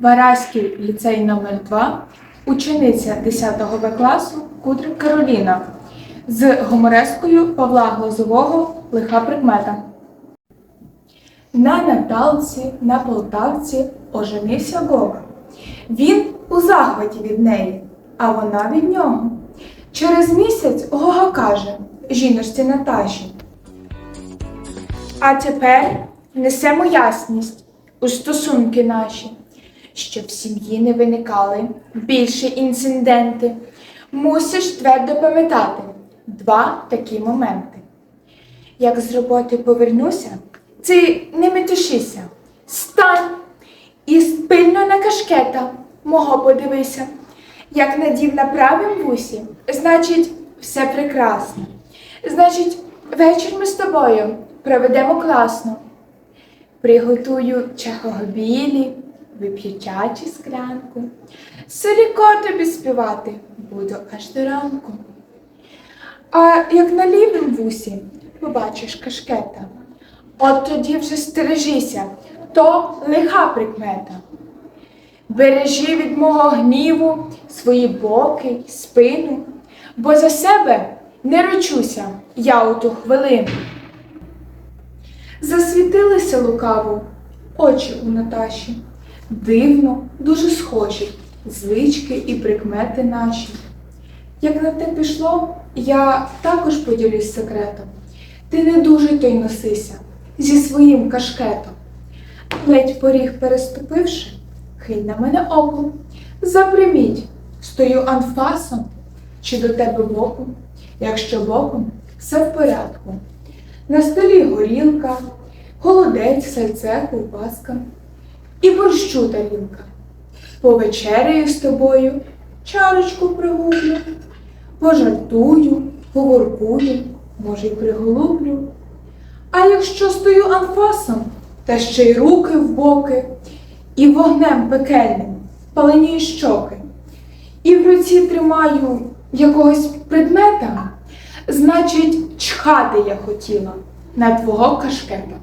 Вараський ліцей номер 2 учениця 10 В класу Кудрик Кароліна з гуморескою Павла Глазового Лиха прикмета. На Наталці, на Полтавці оженився Вова. Він у захваті від неї, а вона від нього. Через місяць Гога каже жіночці Наташі. А тепер несемо ясність у стосунки наші, щоб в сім'ї не виникали більше інциденти. Мусиш твердо пам'ятати два такі моменти. Як з роботи повернуся, ти не метушися, стань і пильно на кашкета мого подивися. Як надів на правім вусі, значить, все прекрасно. Значить, вечір ми з тобою проведемо класно. Приготую чахогобілі, вип'ю склянку. Селіко тобі співати буду аж до ранку. А як на лівім вусі побачиш кашкета, от тоді вже стережися, то лиха прикмета. Бережи від мого гніву свої боки, спину, бо за себе не ручуся я у ту хвилину. Засвітилися лукаво очі у Наташі, дивно, дуже схожі, звички і прикмети наші. Як на те пішло, я також поділюсь секретом. Ти не дуже то й носися зі своїм кашкетом. Ледь поріг переступивши, хиль на мене оком. Заприміть, стою анфасом чи до тебе боком, якщо боком, все в порядку. На столі горілка, холодець, сальце, ковбаска і борщу тарілка. Повечеряю з тобою, чарочку пригублю, пожартую, поворкую, може й приголублю. А якщо стою анфасом, та ще й руки в боки, і вогнем пекельним паленіють щоки, і в руці тримаю якогось предмета, значить, чхати я хотіла на твого кашкета.